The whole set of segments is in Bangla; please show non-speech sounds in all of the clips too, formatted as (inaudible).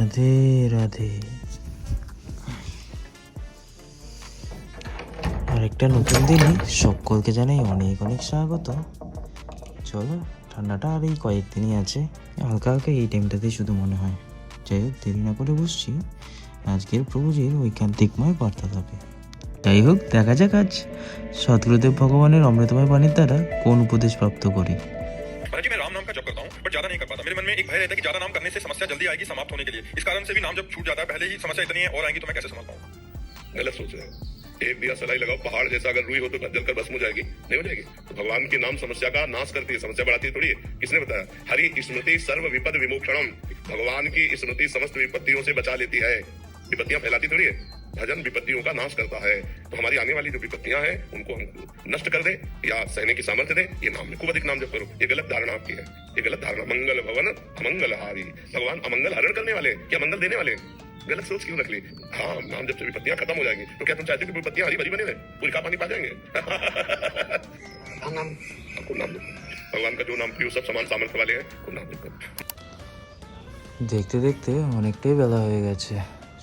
রাধে রাধে। আরেকটা নতুন দিনে সকলকে জানাই অনেক অনেক স্বাগত। চলো, ঠান্ডাটা আর এই কয়েকদিনই আছে। হালকা হালকা এই টাইমটাতেই শুধু মনে হয় যাই হোক দেরি না করে বসছি। আজকের প্রভুজির ঐকান্তিকময় বার্তা থাকে যাই হোক, দেখা যাক আজ সদগুরুদেব ভগবানের অমৃতময় বাণীর দ্বারা কোন উপদেশ প্রাপ্ত করি। का जप करता हूँ बट ज़्यादा नहीं कर पाता। मेरे मन में एक भय रहता है कि ज़्यादा नाम करने से समस्या जल्दी आएगी समाप्त होने के लिए। इस कारण से भी नाम जब छूट जाता है, पहले ही समस्या इतनी है, और आएँगी तो मैं कैसे संभाल पाऊँ? गलत सोच रहे एक दिया सलाई लगाओ, पहाड़ जैसा अगर रुई हो तो जलकर भस्म हो जाएगी, नहीं हो जाएगी? तो भगवान के नाम समस्या का नाश करती है, समस्या बढ़ाती है, थोड़ी है। किसने बताया? हरि स्मृति सर्व विपद विमोक्षणम। भगवान की स्मृति समस्त विपत्तियों से बचा लेती है। विपत्तियाँ फैलाती थोड़ी है। भजन विपत्तियों का नाश करता है तो हमारी आने वाली जो विपत्तियां हैं उनको हम नष्ट कर दे या सहने की सामर्थ्य दे ये नाम में खूब अधिक नाम जप करो ये गलत धारणा आपकी है ये गलत धारणा मंगल भवन अमंगल हारी भगवान अमंगल हरण करने वाले क्या मंगल देने वाले गलत सोच क्यों रख ली हाँ नाम जब से विपत्तियां खत्म हो जाएंगी तो क्या तुम चाहते हो कि विपत्तियां हरी भरी बने रहे पूरी का पानी पा जाएंगे (laughs) हाँ, नाम आपको नाम दो भगवान का जो नाम प्रिय सब समान सामर्थ्य वाले हैं वो नाम जप करो দেখতে দেখতে অনেকটাই বেলা হয়ে গেছে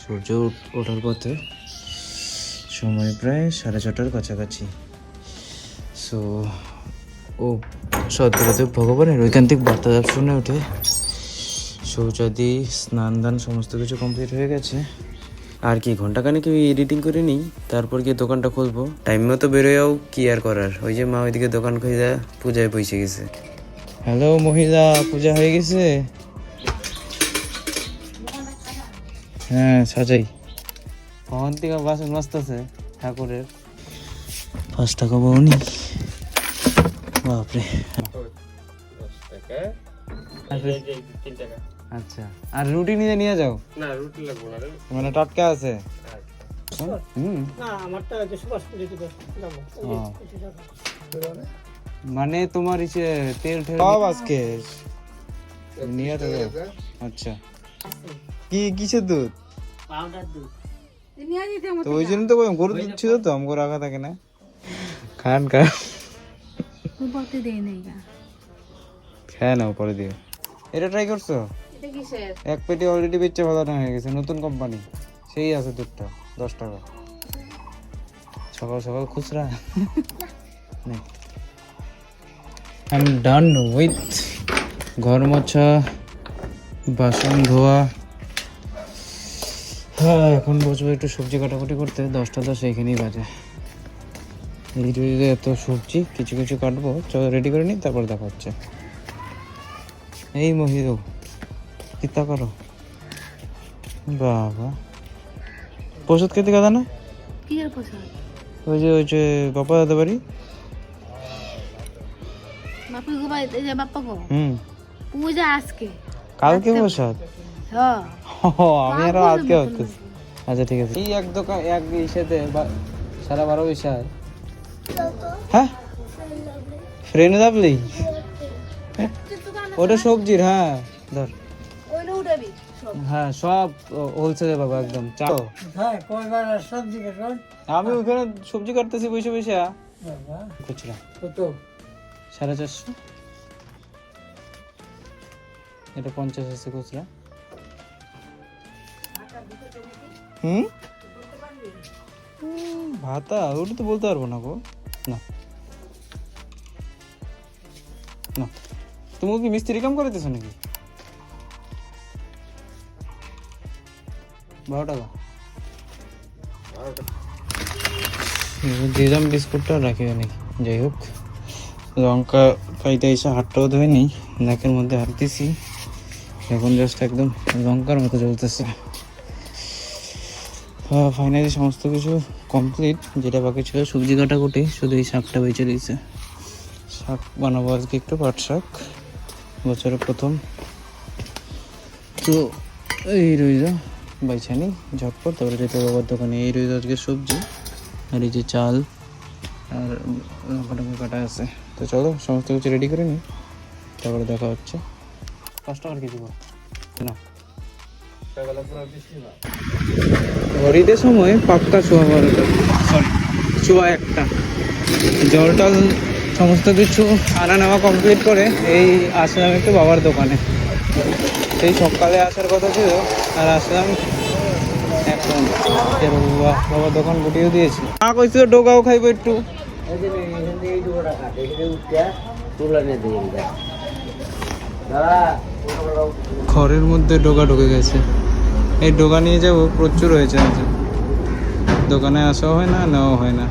সূর্য ওঠার পথে সময় প্রায় সাড়ে ছটার কাছাকাছি। সো ও সদ্গুরুদেব ভগবানের ঐকান্তিক বার্তালাপ শুনে উঠে শৌচাদি, স্নান দান সমস্ত কিছু কমপ্লিট হয়ে গেছে। আর কি ঘন্টাখানেক এডিটিং করে নিই, তারপর গিয়ে দোকানটা খুলবো। টাইম মতো বেরোয়াও কি আর করার? ওই যে মা ওইদিকে দোকান খুঁজে পূজায় বসে গেছে। হ্যালো মহিলা, পূজা হয়ে গেছে? হ্যাঁ সাজাই। কখন থেকে বাসন মস্ত ঠাকুরের? পাঁচ টাকা বউনি বাপরে। আচ্ছা। আর রুটি নিয়ে নিয়ে যাও? না রুটি লাগবো না মানে টাটকা আছে? ও। মানে তোমার ইসে তেল ঠেল সব আজকে। নিয়ে আচ্ছা। কি কিসের দুধ? পাউডার তো ওই জন্য তো বললাম, গরুর দুধ ছিল তো আমগো রাখা থাকে না। খান খান। বলতে দেই নাই হ্যাঁ নাও পরে দিও। এটা ট্রাই করছ? এটা কিসের? এক পেটি অলরেডি বেচে ভালো হয়ে গেছে নতুন কোম্পানি সেই আছে দুধটা দশ টাকা। সকাল সকাল খুচরা। আই এম ডান উইথ ঘর মোছা বাসন ধোয়া। হ্যাঁ এখন বসবো একটু সবজি কাটাকুটি করতে। দশটা দশ এইখানেই বাজে। এত সবজি কিছু কিছু কাটবো। চলো রেডি করে নিই তারপর দেখা হচ্ছে। এই মহিদু কিতা করো। বাবা। প্রসাদ খেতে কথা না? ওই যে ওই যে বাবা দাদা বাড়ি? বাপি হুম। পূজা আজকে। কালকে প্রসাদ? হ্যাঁ ও, আমি আরও আজকে ভাবতেছি আচ্ছা ঠিক আছে। এই এক দোকান এক ইসেতে সারা বারো হ্যাঁ। ফ্রেন্ড দাবলি ওটা সবজির হ্যাঁ। ধর। হ্যাঁ সব হোলসেলে বাবা একদম। হ্যাঁ আমি ওখানে সবজি কাটতেছি বসে বসে। খুচরা কত? সাড়ে চারশো। এটা পঞ্চাশ আছে খুচরা হুম? ভাতা, ওটা তো বলতে পারব না গো। না। না। তুমি কি মিস্ত্রি কাম করিতেছো নাকি? বারো টাকা দিলাম বিস্কুটটা রাখিও নাকি যাই হোক। লঙ্কা খাইতে এসে হাতটাও ধুয়ে নেই। নাকের মধ্যে হাত দিছি। এখন জাস্ট একদম লঙ্কার মতো চলতেছে ফাইনালি সমস্ত কিছু কমপ্লিট যেটা বাকি ছিল সবজি কাটা কাটাকুটি শুধু এই শাকটা বেঁচে দিয়েছে শাক বানাবো আজকে একটু, পাট শাক, বছরের প্রথম। তো এই রইল বাইছানি ঝটপট। তারপরে যেতে বাবার দোকানে। এই রইল আজকে সবজি, আর এই যে চাল, আর লঙ্কা কাটা আছে। তো চলো, সমস্ত কিছু রেডি করে নিই তারপরে দেখা হচ্ছে। পাঁচ টাকার কেজি। ঘড়িতে সময় পাক্কা শোয়া বারোটা। সরি শোয়া একটা। জল টল সমস্ত কিছু আনা নেওয়া কমপ্লিট করে এই আসলাম একটু বাবার দোকানে। সেই সকালে আসার কথা ছিল আর আসলাম এখন। এ বাবা বাবা দোকান গুটিয়েও দিয়েছি। মা কইছিল ডোগাও খাইবো একটু। ঘরের মধ্যে ডোকা ঢুকে গেছে। এই ডোকা নিয়ে যাব, প্রচুর হয়েছে আজ। দোকানে আসাও হয় না নেওয়া হয় না।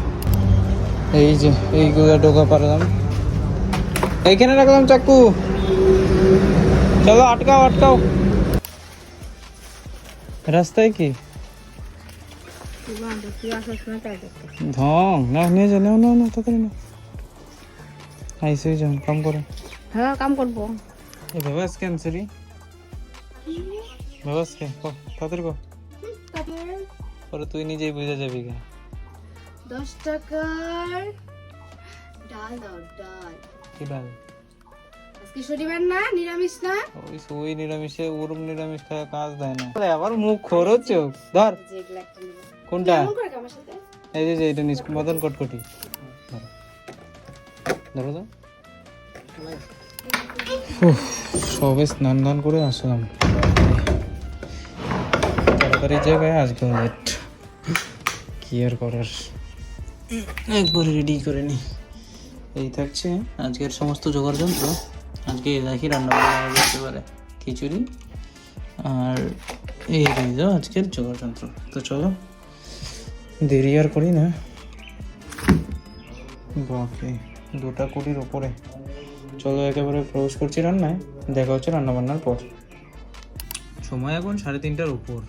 এই যে এইগুলো ডোকা পারলাম। এইখানে রাখলাম চাকু। চলো, আটকাও আটকাও। রাস্তায় কি? না, নিয়ে আইসে যাও, কাম করো। হ্যাঁ কাম করব। এ বাবা স্ক্যান সরি বাবা স্ক্যান কো পরে তুই নিজেই বুঝে যাবি কে দশ টাকার ডাল দাও ডাল। কি ডাল? আজকে শনিবার না নিরামিষ না? ওই ওই নিরামিষে ওরম নিরামিষ খায় কাজ দেয় না। আবার মুখ খরচ ধর। কোনটা? এই যে যে এটা নিস মদন কটকটি। ধরো। ধরো তো সবে স্নান দান করে আসলাম। তাড়াতাড়ি জায়গায় আজকে লেট। কি আর করার? একবার রেডি করে নি। এই থাকছে আজকের সমস্ত জোগাড় যন্ত্র। আজকে দেখি রান্না বান্না করতে পারে খিচুড়ি আর এই রইল আজকের জোগাড় যন্ত্র। তো চলো, দেরি আর করি না। বাপরে, দুটা কোটির ওপরে। চলো একেবারে প্রবেশ করছি রান্নায়। দেখা হচ্ছে রান্না বান্নার পর। সময় এখন সাড়ে তিনটার উপর।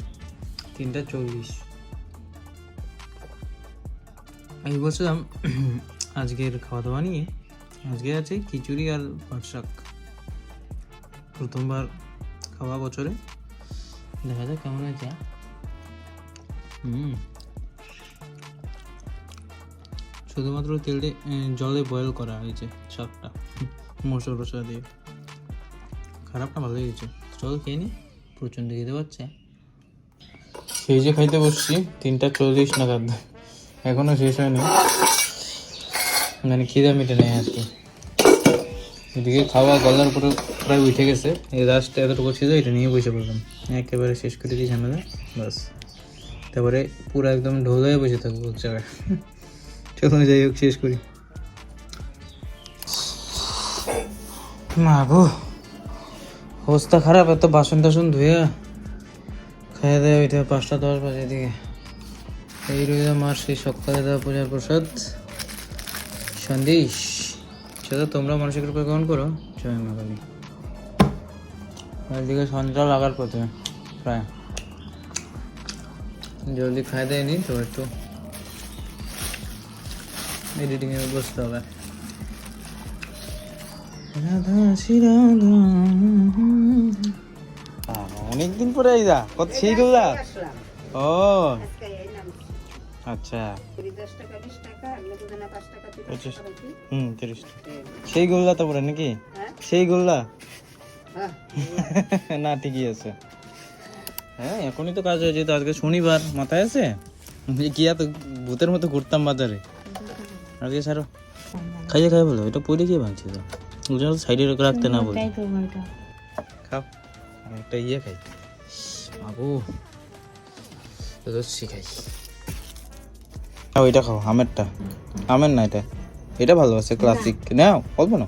তিনটা চল্লিশ। আমি বলছিলাম, (clears throat) আজকের খাওয়া দাওয়া নিয়ে। আজকে আছে খিচুড়ি আর পাট শাক। প্রথমবার খাওয়া বছরে। দেখা যাক কেমন হুম। শুধুমাত্র তেল জলে বয়েল করা হয়েছে শাকটা। মশলা টসলা দিয়ে। খারাপ না ভালোই হয়েছে। চল খেয়ে নি। প্রচণ্ড খেতে পাচ্ছে। সেই যে খাইতে বসছি, তিনটা চল্লিশ নাগাদ। এখনও শেষ হয়নি। মানে খিদে মিটে নেই আর কি। এদিকে খাওয়া গলার পরে প্রায় উঠে গেছে। এই লাস্টে এতটুকু ছিল, এটা নিয়ে বসে পড়লাম। একেবারে শেষ করে দিই ঝামেলা বাস তারপরে পুরো একদম ঢোল হয়ে বসে থাকব এক জায়গায়। (laughs) চলো যাই হোক, শেষ করি। মা গো। অবস্থা খারাপ, এত বাসন টাসন ধুয়ে খাইয়ে দেয় ওইটা পাঁচটা দশ বাজে দিকে এই রইল মার সেই সকালে দেওয়া পূজার প্রসাদ। সন্দেশ সেটা তোমরা মানুষের কৃপা গ্রহণ করো। জয় মা কালী। এদিকে সন্ধ্যা লাগার পথে, প্রায়। জলদি খাই দেয়নি, তো একটু এডিটিং এ বসতে হবে। অনেকদিন পরে আইদা কত সেই গুলা ও। আচ্ছা। হুম তিরিশ সেই গোল্লা তো নাকি? সেই গোল্লা? (laughs) না ঠিকই আছে। হ্যাঁ এখনই তো কাজ হয়েছে তো আজকে শনিবার মাথায় আছে? কি এত ভূতের মতো ঘুরতাম বাজারে? আজকে ছাড়ো। খাইয়ে খাই বলো এটা পরে গিয়ে ভাঙছে তো। জন্য সাইডে রাখতে না বলি। খাও আমি একটা ইয়ে খাই। বাবু লস্যি খাই খাও এটা খাও আমেরটা। আমের না এটা। এটা ভালো আছে ক্লাসিক নাও অল্প না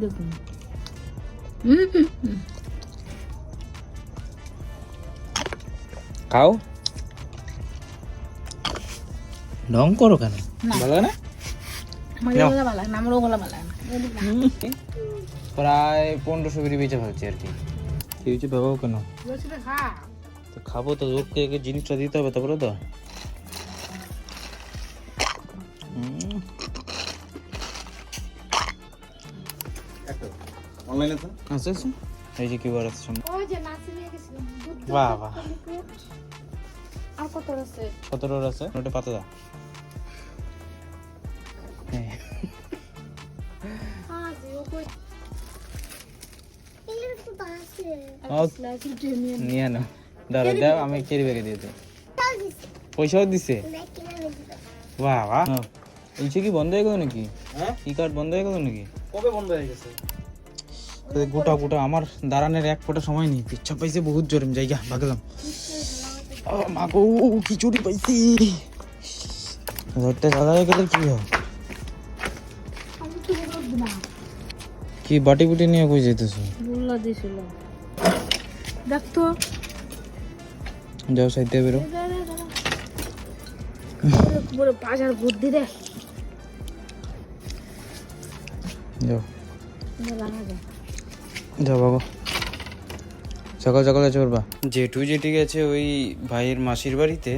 দেখুন। খাও। ঢং করো কেন? ভালো না? প্রায় পনেরোশো বিড়ি বেঁচে ফেলছি আর কি কি হয়েছে বাবাও কেন তো খাব তো লোককে একে জিনিসটা দিতে হবে তারপরে তো আছে এই যে কিউআর আছে সামনে। ওই যে নাচে নিয়ে গেছিলাম বাহ বাহ আর কত আছে আছে ওটা পাতা দা নিয়ে নাও। দাঁড়া দাও আমি কেরি ব্যাগে দিয়ে দিই পয়সাও দিছে? বাহ বাহ ইচ্ছে কি বন্ধ হয়ে গেল নাকি? হ্যাঁ? ই কার্ড বন্ধ হয়ে গেল নাকি? কবে বন্ধ হয়ে গেছে? গোটা গোটা আমার দাঁড়ানোর এক ফোঁটা সময় নেই। পিচ্ছা পাইছে বহুত জোরে জায়গা ভাগলাম। মা গো খিচুড়ি পাইছি। রোডটা সাদা হয়ে গেলে কি না। কি বাটি বুটি নিয়ে কই যেতেছো বললা দিছিল। দেখ তো যাও সাইডে বেরো। পুরো বাজার বুদ্ধি রে যাও। যাও বাবু। সকাল সকাল আছে পারবা জেঠু জেঠি গেছে ওই ভাইয়ের মাসির বাড়িতে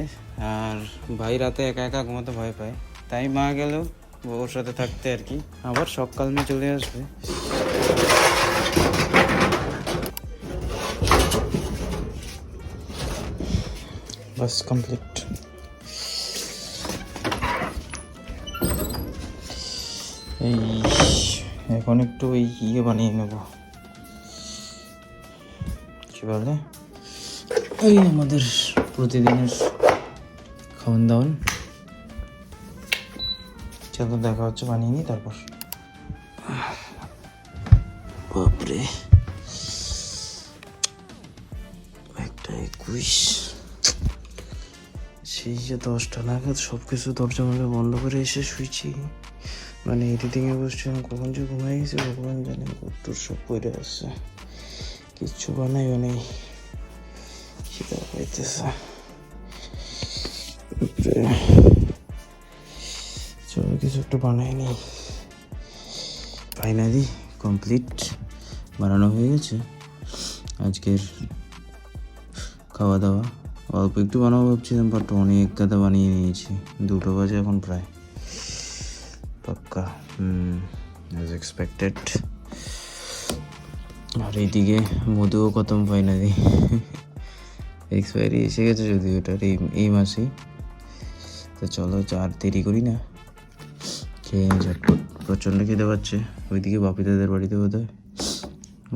আর ভাই রাতে একা একা ঘুমাতে ভয় পায়। তাই মা গেল ওর সাথে থাকতে আর কি। আবার সকাল মে চলে আসবে। বাস কমপ্লিট এই এখন একটু ওই ইয়ে বানিয়ে নেব। কি বলে? এই আমাদের প্রতিদিনের খাওয়ান দাওয়ান চলো দেখা হচ্ছে, বানিয়ে নিই, তারপর। বাপরে। একটা একুশ। সেই যে দশটা নাগাদ সব কিছু দরজা মরজা বন্ধ করে এসে শুয়েছি। মানে এডিটিংয়ে বসছিলাম কখন যে ঘুমাই গেছে ভগবান জানে তোর সব পড়ে আসছে। কিচ্ছু বানাইও নেই। খিদা পাইতেছে। চলো কিছু একটু বানাই নি। ফাইনালি কমপ্লিট বানানো হয়ে গেছে। আজকের খাওয়া দাওয়া। অল্প একটু বানাবো ভাবছিলাম বাট অনেক গাদা বানিয়ে নিয়েছি। দুটো বাজে এখন প্রায়। পাক্কা। অ্যাজ এক্সপেক্টেড আর এইদিকে মধুও খতম ফাইনালি এক্সপায়ারি এসে গেছে যদি ওটার এই এই মাসেই। তো চলো আর দেরি করি না। খেয়ে ঝটপট প্রচণ্ড খেতে পাচ্ছে। ওইদিকে বাপিদাদের বাড়িতে বোধ হয়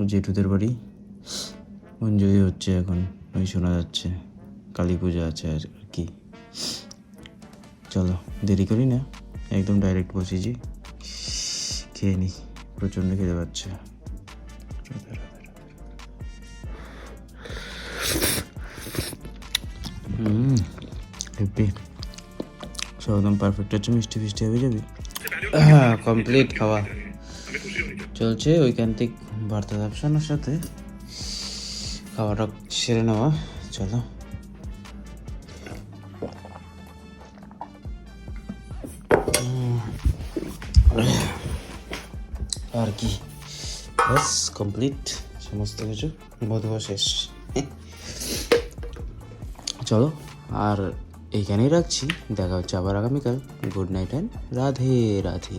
জেঠুদের বাড়ি। এনজয় হচ্ছে এখন, ওই শোনা যাচ্ছে। কালী পূজা আছে আর কি। চলো দেরি করি না। একদম ডাইরেক্ট বসেছি খেয়ে নিই প্রচণ্ড খেতে পাচ্ছে। সব একদম পারফেক্ট হচ্ছে মিষ্টি ফিষ্টি হবে যাবি? হ্যাঁ কমপ্লিট খাওয়া। চলছে ঐকান্তিক বার্তা ব্যবসানোর সাথে। খাওয়াটা সেরে নেওয়া। চলো। আর কি? বাস কমপ্লিট সমস্ত কিছু বোধবা শেষ। চলো, আর এইখানেই রাখছি। দেখা হচ্ছে আবার আগামীকাল। Good night and Radhe Radhe.